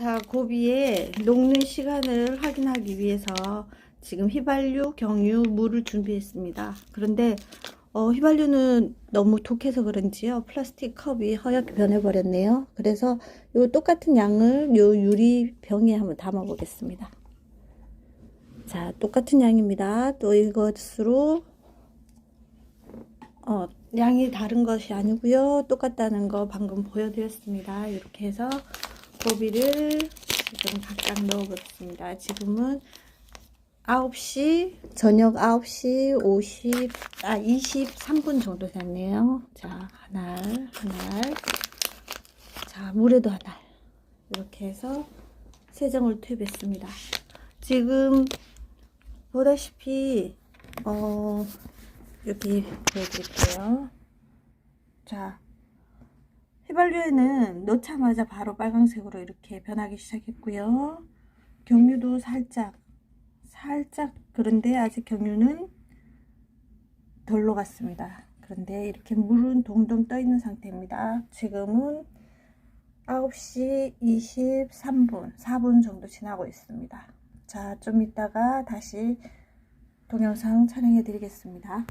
자, 고비의 녹는 시간을 확인하기 위해서 지금 휘발유, 경유, 물을 준비했습니다. 그런데 어, 휘발유는 너무 독해서 그런지요. 플라스틱 컵이 허옇게 변해버렸네요. 그래서 요 똑같은 양을 요 유리 병에 한번 담아 보겠습니다. 자, 똑같은 양입니다. 또 이것으로 어, 양이 다른 것이 아니고요. 똑같다는 거 방금 보여드렸습니다. 이렇게 해서 고비를 지금 각각 넣어보겠습니다. 지금은 9시, 저녁 9시 50, 아, 23분 정도 됐네요. 자, 하나, 하나. 자, 물에도 하나. 이렇게 해서 세정을 투입했습니다. 지금 보다시피, 어, 여기 보여드릴게요. 자, 휘발유에는 넣자마자 바로 빨강색으로 이렇게 변하기 시작했고요. 경유도 살짝, 살짝, 그런데 아직 경유는 덜 녹았습니다. 그런데 이렇게 물은 동동 떠 있는 상태입니다. 지금은 9시 23분, 4분 정도 지나고 있습니다. 자, 좀 이따가 다시 동영상 촬영해 드리겠습니다.